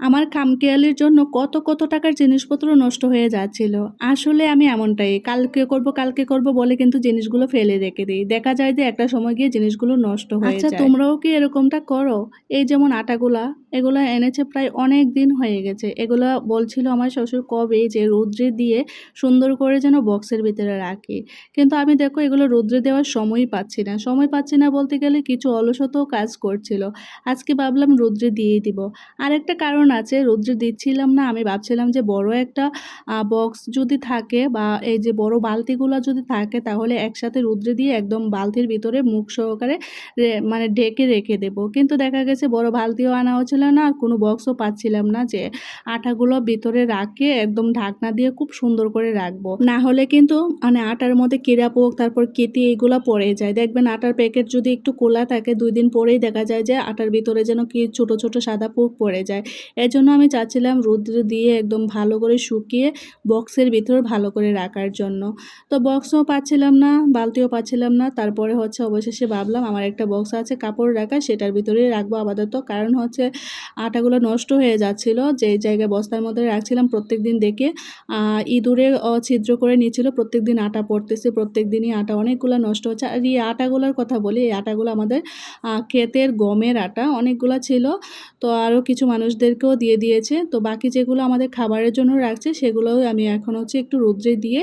আমার খামখেয়ালির জন্য কত কত টাকার জিনিসপত্র নষ্ট হয়ে যাচ্ছিল। আসলে আমি এমনটাই কালকে করব কালকে করব বলে কিন্তু জিনিসগুলো ফেলে রেখে দিই। দেখা যায় যে একটা সময় গিয়ে জিনিসগুলো নষ্ট হয়ে আচ্ছা, তোমরাও কি এরকমটা করো? এই যেমন আটাগুলা এগুলা এনেছে প্রায় অনেক দিন হয়ে গেছে। এগুলো বলছিল আমার শ্বশুর কবে যে রৌদ্রে দিয়ে সুন্দর করে যেন বক্সের ভিতরে রাখি। কিন্তু আমি দেখো এগুলো রৌদ্রে দেওয়ার সময়ই পাচ্ছি না। সময় পাচ্ছি না বলতে গেলে কিছু অলসতাও কাজ করছিল। আজকে ভাবলাম রৌদ্রে দিয়েই দিব। আর একটা কারণ আছে, রৌদ্রে দিচ্ছিলাম না। আমি ভাবছিলাম যে বড় একটা বক্স যদি থাকে বা এই যে বড় বালতিগুলো যদি থাকে তাহলে একসাথে রৌদ্রে দিয়ে একদম বালতির ভিতরে মুখ সহকারে মানে ঢেকে রেখে দেব। কিন্তু দেখা গেছে বড় বালতিও আনা হচ্ছিল না আর কোনো বক্সও পাচ্ছিলাম না যে আটাগুলো ভিতরে রাখে, একদম ঢাকনা দিয়ে খুব সুন্দর করে রাখব। না হলে কিন্তু মানে আটার মধ্যে কিরা পোক, তারপর কেতি এগুলো পড়ে যায়। দেখবেন আটার প্যাকেট যদি একটু কোলা থাকে, দুই দিন পরেই দেখা যায় যে আটার ভিতরে যেন কি ছোট ছোট সাদা পোক পড়ে যায়। এর জন্য আমি চাচ্ছিলাম রৌদ্রে দিয়ে একদম ভালো করে শুকিয়ে বক্সের ভিতর ভালো করে রাখার জন্য। তো বক্সও পাচ্ছিলাম না, বালতিও পাচ্ছিলাম না। তারপরে হচ্ছে অবশেষে ভাবলাম, আমার একটা বক্স আছে, কাপড় রাখা সেটার ভিতরেই রাখব আপাতত। কারণ হচ্ছে আটাগুলো নষ্ট হয়ে যাচ্ছিল। যে জায়গায় বস্তার মধ্যে রাখছিলাম প্রত্যেক দিন দেখে ইঁদুরে ছিদ্র করে নিয়েছিল প্রত্যেক দিন আটা পড়তেছে প্রত্যেক দিনই আটা, অনেকগুলো নষ্ট হচ্ছে। আর এই আটাগুলোর কথা বলি, এই আটাগুলো আমাদের ক্ষেতের গমের আটা, অনেকগুলো ছিল। তো আরও কিছু মানুষদেরকেও দিয়ে দিয়েছে। তো বাকি যেগুলো আমাদের খাবারের জন্য রাখছে, সেগুলোও আমি এখন হচ্ছে একটু রৌদ্রে দিয়ে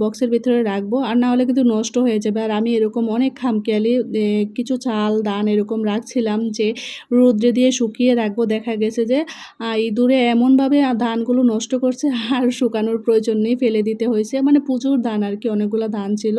বক্সের ভিতরে রাখব। আর না হলে কিন্তু নষ্ট হয়ে যাবে। আর আমি এরকম অনেক খামখেয়ালি কিছু চাল দান এরকম রাখছিলাম যে রৌদ্রে দিয়ে শুকিয়ে রাখব। দেখা গেছে যে ইঁদুরে এমনভাবে ধানগুলো নষ্ট করছে আর শুকানোর প্রয়োজন নেই, ফেলে দিতে হয়েছে। মানে প্রচুর ধান আর কি, অনেকগুলো ধান ছিল।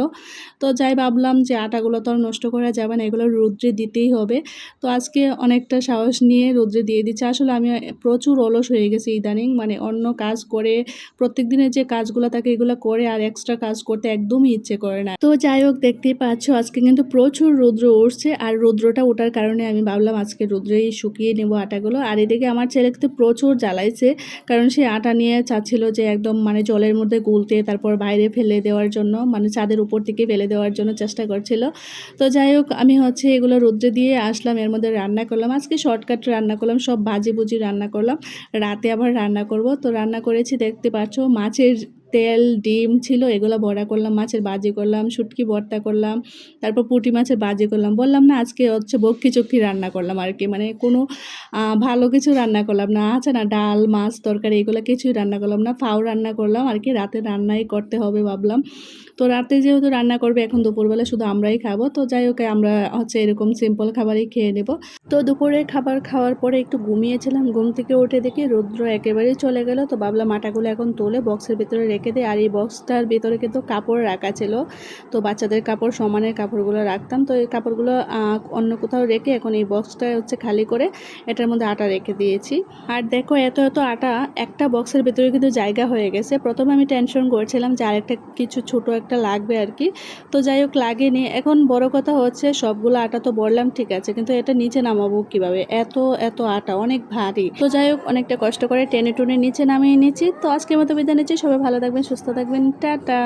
তো যাই ভাবলাম যে, আটাগুলো তো আর নষ্ট করা যাবে না, এগুলো রৌদ্রে দিতেই হবে। তো আজকে অনেকটা সাহস নিয়ে রৌদ্রে দিয়ে দিচ্ছে। আসলে আমি প্রচুর অলস হয়ে গেছি ইদানিং। মানে অন্য কাজ করে প্রত্যেক দিনের যে কাজগুলো থাকে, এগুলো করে আর এক্সট্রা কাজ করতে একদমই ইচ্ছে করে না। তো যাই হোক, দেখতেই পাচ্ছ আজকে কিন্তু প্রচুর রৌদ্র উঠছে। আর রৌদ্রটা ওঠার কারণে আমি ভাবলাম আজকে রৌদ্রেই শুকিয়ে নেব। আটাগুলো। আর এদিকে আমার ছেলেকে তো প্রচুর জ্বালাইছে, কারণ সে আটা নিয়ে চাচ্ছিল যে একদম মানে জলের মধ্যে গুলতে তারপর বাইরে ফেলে দেওয়ার জন্য মানে চাঁদের উপর থেকে ফেলে দেওয়ার জন্য চেষ্টা করছিল। তো যাই হোক, আমি হচ্ছে এগুলো রৌদ্রে দিয়ে আসলাম, এর মধ্যে রান্না করলাম। আজকে শর্টকাট রান্না করলাম, সব ভাজি ভুজি রান্না করলাম। রাতে আবার রান্না করব। তো রান্না করেছি, দেখতে পাচ্ছ, মাছের তেল, ডিম ছিল, এগুলো বড়া করলাম, মাছের বাজি করলাম, শুটকি ভর্তা করলাম, তারপর পুঁটি মাছের বাজি করলাম। বললাম না, আজকে হচ্ছে বক্ষি চক্ষি রান্না করলাম আর কি মানে কোনো ভালো কিছু রান্না করলাম না আছে না, ডাল, মাছ, তরকারি এগুলো কিছুই রান্না করলাম না ফাও রান্না করলাম, আর কি রাতে রান্নাই করতে হবে ভাবলাম। তো রাতে যেহেতু রান্না করবে, এখন দুপুরবেলা শুধু আমরাই খাব, তো যাই হোক, আমরা হচ্ছে এরকম সিম্পল খাবারই খেয়ে নেব। তো দুপুরে খাবার খাওয়ার পরে একটু ঘুমিয়েছিলাম, ঘুম থেকে উঠে দেখি রৌদ্র একেবারেই চলে গেল, তো ভাবলাম আটাগুলো এখন তোলে বক্সের ভিতরে রেখে দেয় আর এই বক্সটার ভিতরে কিন্তু কাপড় রাখা ছিল। তো বাচ্চাদের কাপড়, সমানের কাপড়গুলো রাখতাম, তো এই কাপড়গুলো অন্য কোথাও রেখে এখন এই বক্সটা হচ্ছে খালি করে এটার মধ্যে আটা রেখে দিয়েছি। আর দেখো এত এত আটা একটা বক্সের ভিতরে কিন্তু জায়গা হয়ে গেছে। প্রথমে আমি টেনশন করছিলাম যে আরেকটা কিছু ছোট একটা লাগবে আর কি। তো যাই হোক, লাগেনি। এখন বড় কথা হচ্ছে সবগুলো আটা তো বললাম, ঠিক আছে। কিন্তু এটা নিচে নামাবো কীভাবে? এত এত আটা, অনেক ভারী। তো যাই হোক, অনেকটা কষ্ট করে টেনে টুনে নিচে নামিয়ে নিচ্ছি। তো আজকের মতো বিদায় নিচ্ছি। সবাই ভালো থাকবেন, সুস্থ থাকবেন। টাটা।